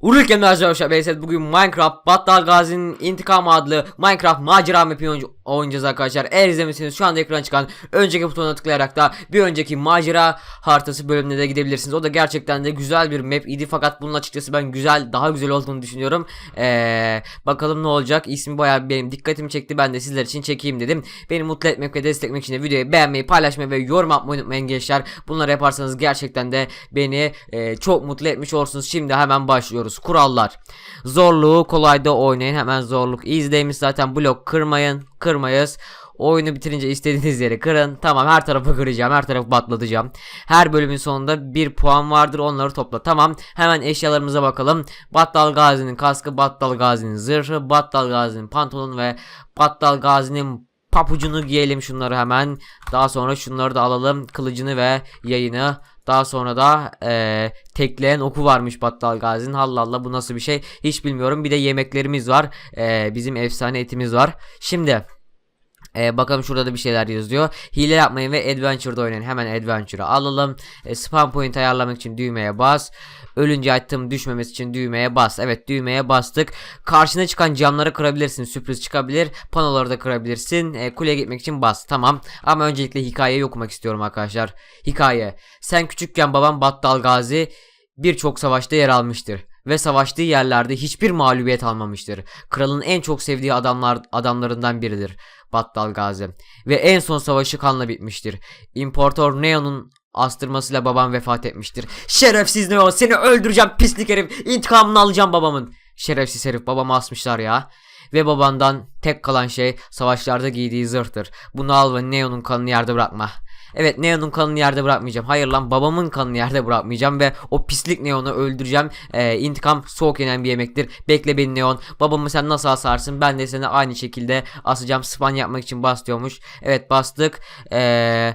Urulken arkadaşlar Beyset bugün Minecraft Battal Gazi'nin İntikam adlı Minecraft macera map'i oynayacağız arkadaşlar. Eğer izlemediyseniz şu anda ekrana çıkan önceki butona tıklayarak da bir önceki macera haritası bölümüne de gidebilirsiniz. O da gerçekten de güzel bir map idi fakat bunun açıkçası ben güzel daha güzel olduğunu düşünüyorum. Ee, bakalım ne olacak. İsmi bayağı benim dikkatimi çekti. Ben de sizler için çekeyim dedim. Beni mutlu etmek ve desteklemek için de videoyu beğenmeyi, paylaşmayı ve yorum atmayı unutmayın gençler. Bunları yaparsanız gerçekten de beni e, çok mutlu etmiş olursunuz. Şimdi hemen başlıyoruz. Kurallar. Zorluğu kolayda oynayın. Hemen zorluk izleymiş zaten blok kırmayın. Kırmayız. Oyunu bitirince istediğiniz yere kırın. Tamam her tarafı kıracağım. Her tarafı batlatacağım. Her bölümün sonunda bir puan vardır. Onları topla. Tamam. Hemen eşyalarımıza bakalım. Battal Gazi'nin kaskı, Battal Gazi'nin zırhı, Battal Gazi'nin pantolonu ve Battal Gazi'nin papucunu giyelim şunları hemen. Daha sonra şunları da alalım. Kılıcını ve yayını. Daha sonra da eee, tekleyen oku varmış Battal Gazi'nin. Allah Allah bu nasıl bir şey hiç bilmiyorum. Bir de yemeklerimiz var. Eee, bizim efsane etimiz var. Şimdi ee, bakalım şurada da bir şeyler yazıyor. Hile yapmayın ve Adventure'da oynayın. Hemen Adventure'ı alalım. E, spam point ayarlamak için düğmeye bas. Ölünce item düşmemesi için düğmeye bas. Evet düğmeye bastık. Karşına çıkan camları kırabilirsin. Sürpriz çıkabilir. Panoları da kırabilirsin. E, kuleye gitmek için bas. Tamam. Ama öncelikle hikayeyi okumak istiyorum arkadaşlar. Hikaye. Sen küçükken babam Battal Gazi birçok savaşta yer almıştır ve savaştığı yerlerde hiçbir mağlubiyet almamıştır. Kralın en çok sevdiği adamlar adamlarından biridir. Battal Gazi ve en son savaşı kanla bitmiştir. İmparator Neo'nun astırmasıyla babam vefat etmiştir. Şerefsiz Neo seni öldüreceğim pislik herif. İntikamını alacağım babamın. Şerefsiz herif babamı asmışlar ya. Ve babandan tek kalan şey savaşlarda giydiği zırhtır. Bunu al ve Neo'nun kanını yerde bırakma. Evet Neo'nun kanını yerde bırakmayacağım. Hayır lan babamın kanını yerde bırakmayacağım ve o pislik Neon'u öldüreceğim. Ee, intikam soğuk yenen bir yemektir. Bekle beni Neon. Babamı sen nasıl asarsın? Ben de seni aynı şekilde asacağım. Span yapmak için bas. Evet bastık. Ee,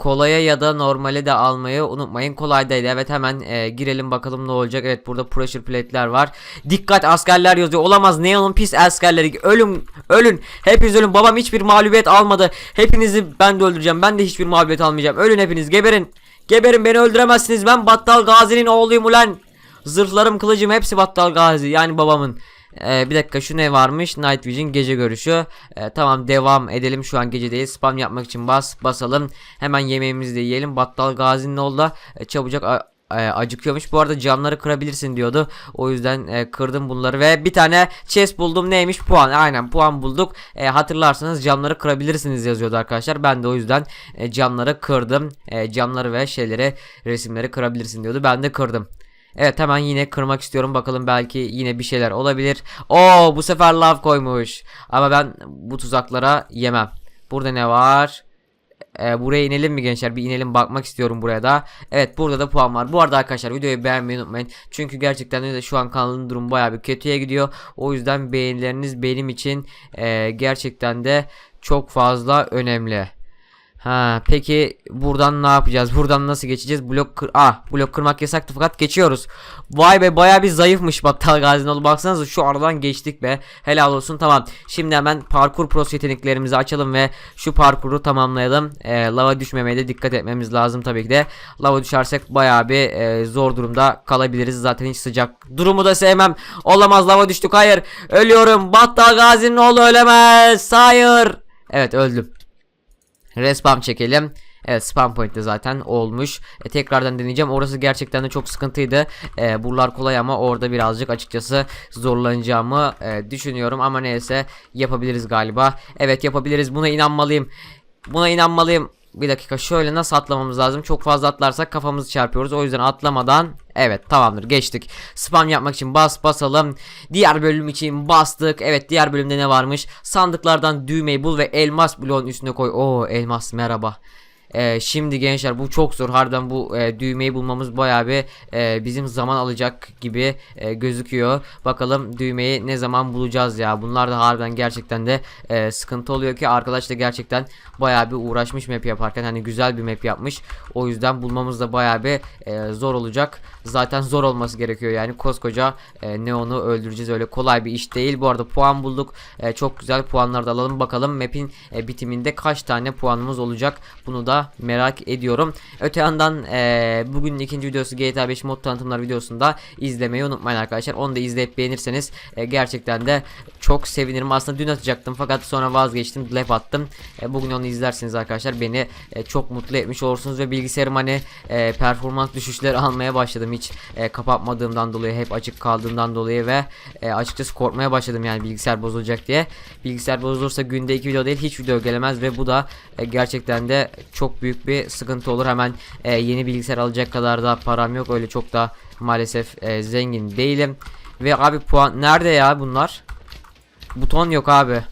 kolaya ya da normale de almayı unutmayın. Kolaydaydı. Evet hemen e, girelim bakalım ne olacak. Evet burada pressure plate'ler var. Dikkat askerler yazıyor. Olamaz Neon'un pis askerleri. Ölün. Ölün. Hepiniz ölün. Babam hiçbir mağlubiyet almadı. Hepinizi ben de öldüreceğim. Ben de hiçbir mağlubiyet almayacağım. Ölün hepiniz. Geberin. Geberin beni öldüremezsiniz. Ben Battal Gazi'nin oğluyum ulan. Zırhlarım, kılıcım hepsi Battal Gazi. Yani babamın. Ee, bir dakika şu ne varmış? Night Vision gece görüşü. Ee, tamam devam edelim şu an gece değil. Spam yapmak için bas basalım. Hemen yemeğimizi de yiyelim. Battal Gazi'nin oğlu da e, çabucak acıkıyormuş. Bu arada camları kırabilirsin diyordu. O yüzden e, kırdım bunları ve bir tane chest buldum. Neymiş? Puan. Aynen puan bulduk. E, hatırlarsanız camları kırabilirsiniz yazıyordu arkadaşlar. Ben de o yüzden e, camları kırdım. E, camları ve şeyleri resimleri kırabilirsin diyordu. Ben de kırdım. Evet hemen yine kırmak istiyorum. Bakalım belki yine bir şeyler olabilir. Oo bu sefer lav koymuş. Ama ben bu tuzaklara yemem. Burada ne var? Ee, buraya inelim mi gençler? Bir inelim bakmak istiyorum buraya da. Evet burada da puan var. Bu arada arkadaşlar videoyu beğenmeyi unutmayın. Çünkü gerçekten de şu an kanalın durumu bayağı bir kötüye gidiyor. O yüzden beğenileriniz benim için e, gerçekten de çok fazla önemli. Ha peki buradan ne yapacağız? Buradan nasıl geçeceğiz? Blok kır ah blok kırmak yasaktı fakat geçiyoruz. Vay be baya bir zayıfmış Battal Gazinoğlu baksanıza şu aradan geçtik be. Helal olsun tamam. Şimdi hemen parkur pros yeteneklerimizi açalım ve şu parkuru tamamlayalım. Ee, lava düşmemeye de dikkat etmemiz lazım tabii ki de. Lava düşersek baya bir e, zor durumda kalabiliriz. Zaten hiç sıcak durumu da sevmem. Olamaz lava düştük hayır. Ölüyorum. Battal Gazinoğlu ölemez. Hayır. Evet öldüm. Respawn çekelim. Evet spam point de zaten olmuş. E, tekrardan deneyeceğim. Orası gerçekten de çok sıkıntıydı. E, buralar kolay ama orada birazcık açıkçası zorlanacağımı e, düşünüyorum. Ama neyse yapabiliriz galiba. Evet yapabiliriz. Buna inanmalıyım. Buna inanmalıyım. Bir dakika şöyle nasıl atlamamız lazım? Çok fazla atlarsak kafamızı çarpıyoruz. O yüzden atlamadan evet tamamdır geçtik. Spam yapmak için bas basalım. Diğer bölüm için bastık. Evet diğer bölümde ne varmış? Sandıklardan düğmeyi bul ve elmas bloğun üstüne koy. Oo elmas merhaba. Ee, şimdi gençler bu çok zor. Harbiden bu e, düğmeyi bulmamız bayağı bir e, bizim zaman alacak gibi e, gözüküyor. Bakalım düğmeyi ne zaman bulacağız ya. Bunlar da harbiden gerçekten de e, sıkıntı oluyor ki arkadaş da gerçekten bayağı bir uğraşmış map yaparken hani güzel bir map yapmış. O yüzden bulmamız da bayağı bir e, zor olacak. Zaten zor olması gerekiyor yani koskoca e, Neon'u öldüreceğiz öyle kolay bir iş değil. Bu arada puan bulduk. E, çok güzel puanlar da alalım bakalım map'in e, bitiminde kaç tane puanımız olacak. Bunu da merak ediyorum. Öte yandan eee bugünün ikinci videosu GTA 5 mod tanıtımlar videosunda izlemeyi unutmayın arkadaşlar. Onu da izleyip beğenirseniz e, gerçekten de çok sevinirim. Aslında dün atacaktım fakat sonra vazgeçtim. Lep attım. E, bugün onu izlerseniz arkadaşlar beni e, çok mutlu etmiş olursunuz ve bilgisayarım hani e, performans düşüşleri almaya başladım hiç e, kapatmadığımdan dolayı hep açık kaldığından dolayı ve e, açıkçası korkmaya başladım yani bilgisayar bozulacak diye. Bilgisayar bozulursa günde iki video değil hiç video gelemez ve bu da e, gerçekten de çok büyük bir sıkıntı olur. Hemen e, yeni bilgisayar alacak kadar da param yok. Öyle çok da maalesef e, zengin değilim. Ve abi puan nerede ya bunlar? Buton yok abi.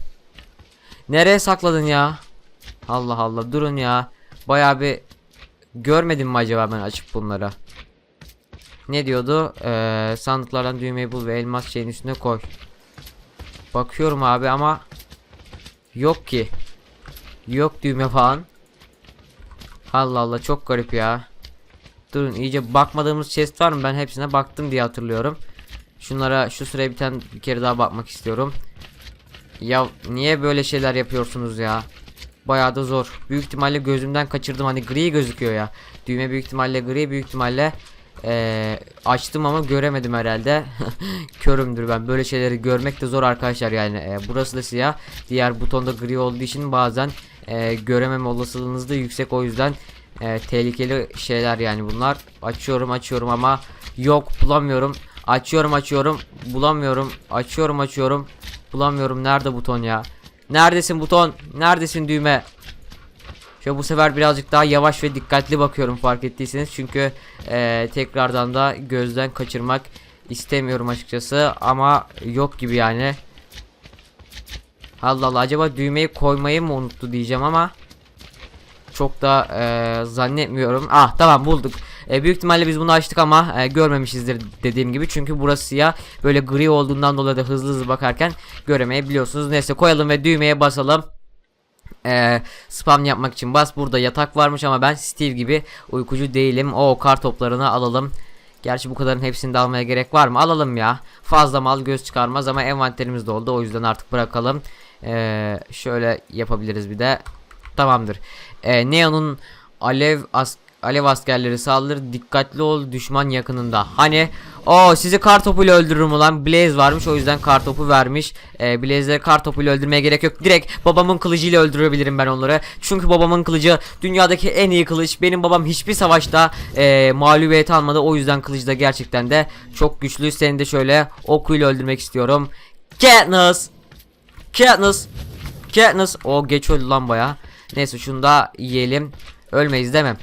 Nereye sakladın ya? Allah Allah durun ya. Bayağı bir görmedim mi acaba ben açıp bunları? Ne diyordu? Ee, sandıklardan düğmeyi bul ve elmas şeyin üstüne koy. Bakıyorum abi ama yok ki. Yok düğme falan. Allah Allah çok garip ya. Durun iyice bakmadığımız chest var mı? Ben hepsine baktım diye hatırlıyorum. Şunlara şu sıraya bir tane bir kere daha bakmak istiyorum. Ya niye böyle şeyler yapıyorsunuz ya? Bayağı da zor. Büyük ihtimalle gözümden kaçırdım hani gri gözüküyor ya. Düğme büyük ihtimalle gri büyük ihtimalle eee, açtım ama göremedim herhalde. Körümdür ben. Böyle şeyleri görmek de zor arkadaşlar yani. Eee, burası da siyah. Diğer butonda gri olduğu için bazen eee, görememe olasılığınız da yüksek o yüzden eee, tehlikeli şeyler yani bunlar. Açıyorum açıyorum ama yok bulamıyorum. Açıyorum açıyorum bulamıyorum. Açıyorum açıyorum bulamıyorum. Nerede buton ya? Neredesin buton? Neredesin düğme? Şöyle bu sefer birazcık daha yavaş ve dikkatli bakıyorum fark ettiyseniz. Çünkü eee, tekrardan da gözden kaçırmak istemiyorum açıkçası. Ama yok gibi yani. Allah Allah acaba düğmeyi koymayı mı unuttu diyeceğim ama çok da eee, zannetmiyorum. Ah tamam bulduk. E, büyük ihtimalle biz bunu açtık ama e, görmemişizdir dediğim gibi. Çünkü burası siyah böyle gri olduğundan dolayı da hızlı hızlı bakarken göremeyebiliyorsunuz. Neyse koyalım ve düğmeye basalım. Ee, spam yapmak için bas burada yatak varmış ama ben Steve gibi uykucu değilim. O kar toplarını alalım. Gerçi bu kadarın hepsini de almaya gerek var mı? Alalım ya. Fazla mal göz çıkarmaz ama envanterimiz de oldu. O yüzden artık bırakalım. Ee, şöyle yapabiliriz bir de. Tamamdır. Ee, Neon'un alev as alev askerleri saldırır. Dikkatli ol düşman yakınında. Hani o sizi kar topuyla öldürürüm ulan. Blaze varmış o yüzden kar topu vermiş. Ee, Blaze'leri kar topuyla öldürmeye gerek yok. Direkt babamın kılıcıyla öldürebilirim ben onları. Çünkü babamın kılıcı dünyadaki en iyi kılıç. Benim babam hiçbir savaşta e, mağlubiyet almadı. O yüzden kılıcı da gerçekten de çok güçlü. Seni de şöyle okuyla öldürmek istiyorum. Katniss. Katniss. Katniss. O geç öldü lan baya. Neyse şunu da yiyelim. Ölmeyiz mi?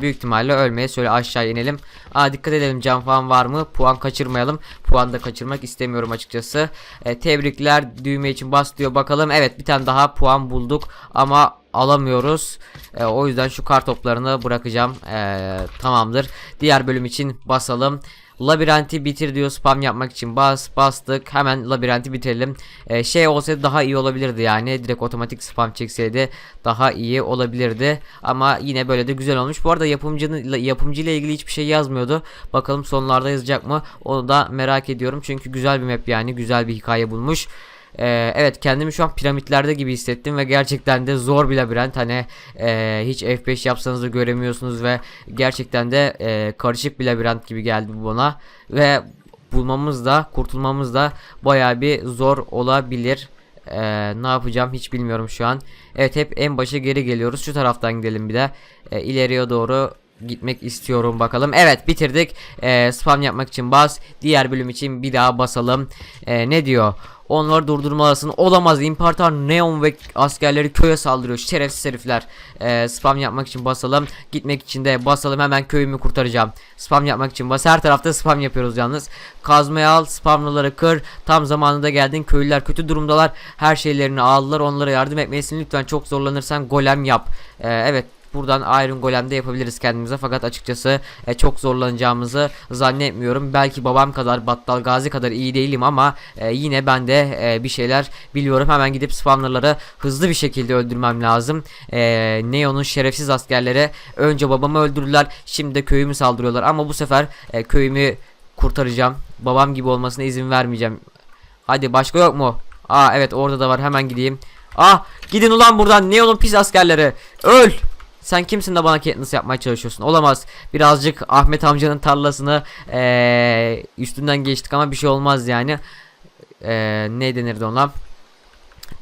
Büyük ihtimalle ölmeyiz. Şöyle aşağı inelim. Aa dikkat edelim can falan var mı? Puan kaçırmayalım. Puan da kaçırmak istemiyorum açıkçası. E, tebrikler düğme için bas diyor bakalım. Evet bir tane daha puan bulduk ama alamıyoruz. E, o yüzden şu kar toplarını bırakacağım. E, tamamdır. Diğer bölüm için basalım. Labirenti bitir diyor spam yapmak için. Bas bastık. Hemen labirenti bitirelim. Ee, şey olsaydı daha iyi olabilirdi yani. Direkt otomatik spam çekseydi daha iyi olabilirdi. Ama yine böyle de güzel olmuş. Bu arada yapımcının yapımcı ile ilgili hiçbir şey yazmıyordu. Bakalım sonlarda yazacak mı? Onu da merak ediyorum. Çünkü güzel bir map yani. Güzel bir hikaye bulmuş ee, evet kendimi şu an piramitlerde gibi hissettim ve gerçekten de zor bir labirent hani e, hiç F5 yapsanız da göremiyorsunuz ve gerçekten de e, karışık bir labirent gibi geldi bu bana ve bulmamız da kurtulmamız da baya bir zor olabilir. Ee, ne yapacağım hiç bilmiyorum şu an. Evet hep en başa geri geliyoruz. Şu taraftan gidelim bir de. Ee, ileriye doğru gitmek istiyorum bakalım. Evet bitirdik. Ee, spam yapmak için bas. Diğer bölüm için bir daha basalım. Ee, ne diyor? Onları durdurmalısın. Olamaz. İmparator Neon ve askerleri köye saldırıyor. Şerefsiz herifler. Ee, spam yapmak için basalım. Gitmek için de basalım. Hemen köyümü kurtaracağım. Spam yapmak için bas. Her tarafta spam yapıyoruz yalnız. Kazmayı al. Spamlıları kır. Tam zamanında geldin. Köylüler kötü durumdalar. Her şeylerini aldılar. Onlara yardım etmelisin. Lütfen çok zorlanırsan golem yap. Ee, evet buradan Iron Golem'de yapabiliriz kendimize fakat açıkçası e, çok zorlanacağımızı zannetmiyorum. Belki babam kadar Battal Gazi kadar iyi değilim ama e, yine ben de e, bir şeyler biliyorum. Hemen gidip spawnerları hızlı bir şekilde öldürmem lazım. E, Neo'nun şerefsiz askerleri önce babamı öldürdüler şimdi de köyümü saldırıyorlar ama bu sefer e, köyümü kurtaracağım. Babam gibi olmasına izin vermeyeceğim. Hadi başka yok mu? Aa evet orada da var hemen gideyim. Ah gidin ulan buradan Neo'nun pis askerleri. Öl. Sen kimsin de bana Katniss yapmaya çalışıyorsun? Olamaz. Birazcık Ahmet amcanın tarlasını eee, üstünden geçtik ama bir şey olmaz yani. Eee ne denirdi ona?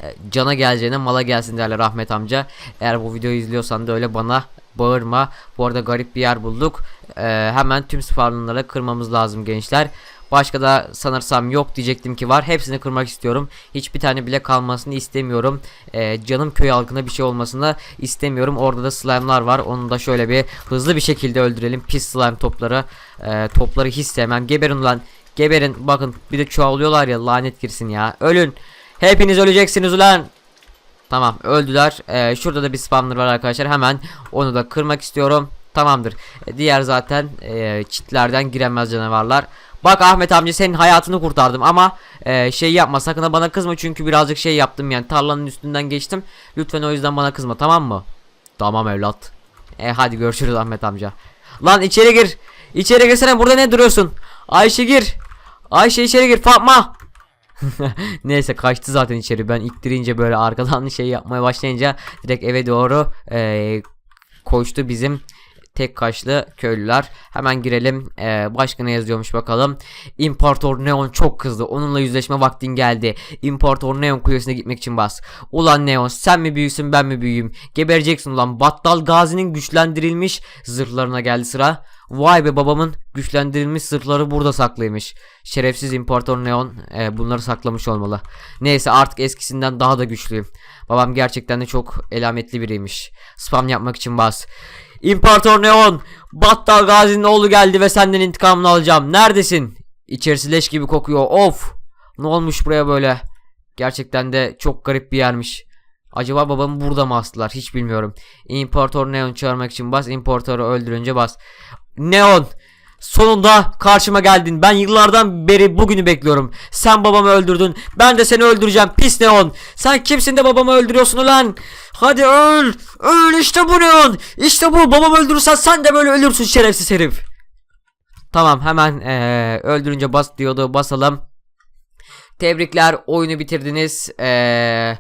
E, Cana geleceğine mala gelsin derler Ahmet amca. Eğer bu videoyu izliyorsan da öyle bana bağırma. Bu arada garip bir yer bulduk. Eee, hemen tüm spawnları kırmamız lazım gençler. Başka da sanırsam yok diyecektim ki var. Hepsini kırmak istiyorum. Hiçbir tane bile kalmasını istemiyorum. Eee, canım köy halkına bir şey olmasını istemiyorum. Orada da slime'lar var. Onu da şöyle bir hızlı bir şekilde öldürelim. Pis slime topları. Eee, topları hiç sevmem. Geberin ulan. Geberin. Bakın bir de çoğalıyorlar ya lanet girsin ya. Ölün. Hepiniz öleceksiniz ulan. Tamam öldüler. Ee, şurada da bir spawner var arkadaşlar. Hemen onu da kırmak istiyorum. Tamamdır. E, diğer zaten e, çitlerden giremez canavarlar. Bak Ahmet amca senin hayatını kurtardım ama e, şey yapma sakın ha bana kızma çünkü birazcık şey yaptım yani tarlanın üstünden geçtim. Lütfen o yüzden bana kızma tamam mı? Tamam evlat. E hadi görüşürüz Ahmet amca. Lan içeri gir. İçeri girsene burada ne duruyorsun? Ayşe gir. Ayşe içeri gir Fatma. Neyse kaçtı zaten içeri. Ben ittirince böyle arkadan şey yapmaya başlayınca direkt eve doğru eee, koştu bizim tek kaşlı köylüler. Hemen girelim. Eee başka ne yazıyormuş bakalım. İmparator Neon çok kızdı. Onunla yüzleşme vaktin geldi. İmparator Neon kulesine gitmek için bas. Ulan Neon sen mi büyüsün ben mi büyüyüm? Gebereceksin ulan. Battal Gazi'nin güçlendirilmiş zırhlarına geldi sıra. Vay be babamın güçlendirilmiş zırhları burada saklıymış. Şerefsiz İmparator Neon e, bunları saklamış olmalı. Neyse artık eskisinden daha da güçlüyüm. Babam gerçekten de çok elametli biriymiş. Spam yapmak için bas. İmparator Neon, Battal Gazi'nin oğlu geldi ve senden intikamını alacağım. Neredesin? İçerisi leş gibi kokuyor. Of! Ne olmuş buraya böyle? Gerçekten de çok garip bir yermiş. Acaba babamı burada mı astılar? Hiç bilmiyorum. İmparator Neon çağırmak için bas. İmparatoru öldürünce bas. Neon! Sonunda karşıma geldin. Ben yıllardan beri bugünü bekliyorum. Sen babamı öldürdün. Ben de seni öldüreceğim. Pis Neon. Sen kimsin de babamı öldürüyorsun ulan? Hadi öl. Öl işte bu Neon. İşte bu. Babamı öldürürsen sen de böyle ölürsün şerefsiz herif. Tamam hemen eee, öldürünce bas diyordu. Basalım. Tebrikler oyunu bitirdiniz. Eee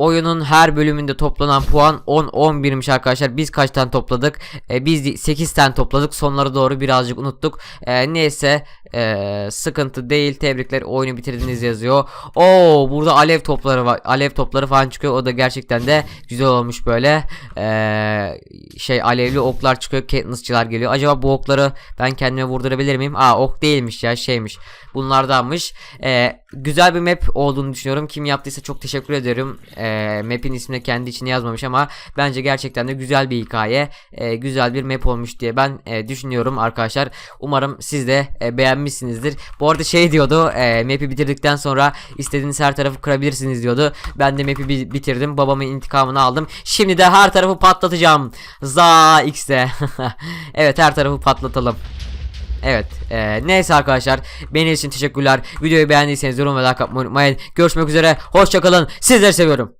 oyunun her bölümünde toplanan puan 10 11'miş arkadaşlar. Biz kaç tane topladık? Ee, biz 8 tane topladık. Sonlara doğru birazcık unuttuk. Ee, neyse ee, sıkıntı değil. Tebrikler oyunu bitirdiniz yazıyor. Oo burada alev topları var. Alev topları falan çıkıyor. O da gerçekten de güzel olmuş böyle. Ee, şey alevli oklar çıkıyor. Katniss'çılar geliyor. Acaba bu okları ben kendime vurdurabilir miyim? Aa ok değilmiş ya şeymiş. Bunlardanmış. Ee, güzel bir map olduğunu düşünüyorum. Kim yaptıysa çok teşekkür ederim. Ee, map'in ismini kendi içine yazmamış ama bence gerçekten de güzel bir hikaye. Ee, güzel bir map olmuş diye ben e, düşünüyorum arkadaşlar. Umarım siz de e, beğenmişsinizdir. Bu arada şey diyordu. E, map'i bitirdikten sonra istediğiniz her tarafı kırabilirsiniz diyordu. Ben de map'i bi- bitirdim. Babamın intikamını aldım. Şimdi de her tarafı patlatacağım. Za X'de. evet her tarafı patlatalım. Evet. e, neyse arkadaşlar. Benim için teşekkürler. Videoyu beğendiyseniz yorum ve like atmayı unutmayın. Görüşmek üzere. Hoşçakalın. Sizleri seviyorum.